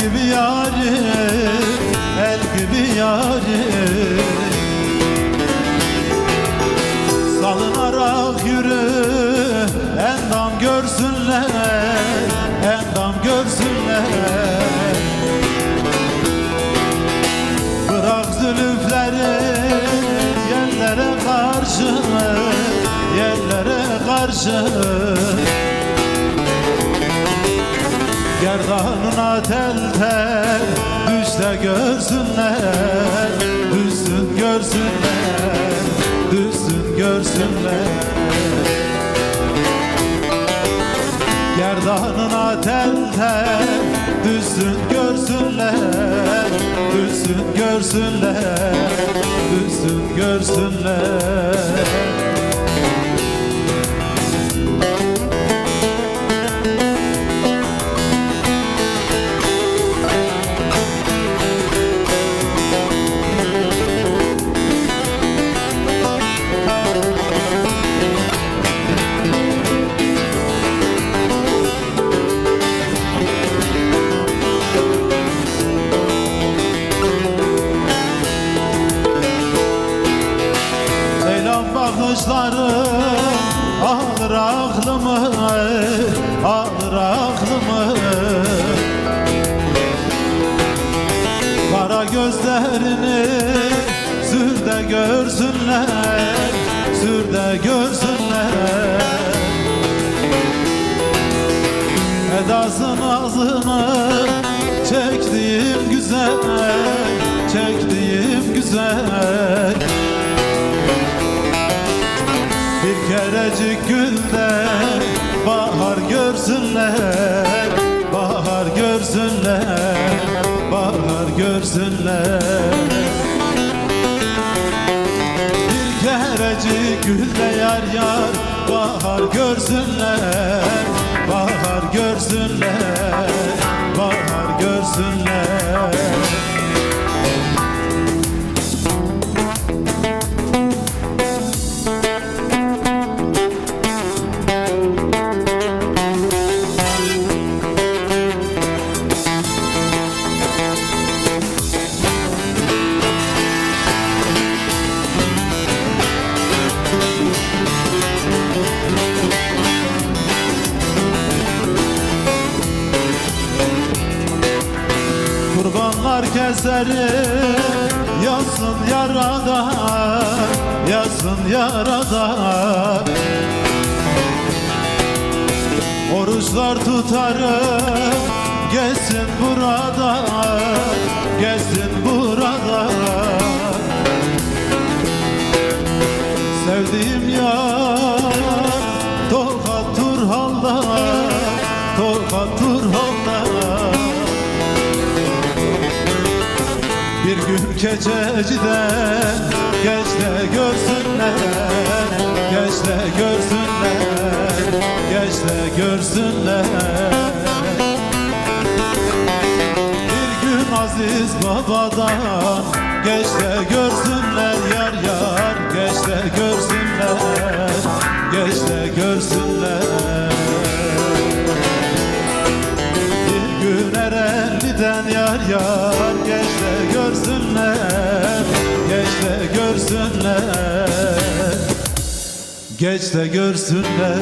gibi yarim El gibi yarim Salınarak yürü Endam görsünler Endam görsünler. Bırak zülüfleri Yerlere karşı Yerlere karşı Gerdanına tel tel Düş de görsünler Düşsün görsünler Düşsün görsünler. Gerdanına tel tel Düşsün görsünler Düşsün görsünler Düşsün görsünler Ceylan bakışları alır aklımı alır aklımı. Kara gözlerini sür de görsünler sür de görsünler. Edasın ağzını çektiğim güzel kerecik gülde bahar görsünler Bahar görsünler Bahar görsünler. Bir kerecik gülde yar yar Bahar görsünler Bahar görsünler Bahar görsünler Kurbanlar keserim Yazsın yarada Yazsın yarada. Oruçlar tutarım Geçsin burada Geçsin burada. Sevdiğim yar Tokat Turhal'da Tokat Turhal'da Keçeciden Geç de görsünler Geç de görsünler Geç de görsünler Bir gün Aziz babadan Geç de görsünler yar yar Geç de görsünler Geç de görsünler. Bir gün Erenli'den yar yar görsünler Geç de görsünler. Geç de görsünler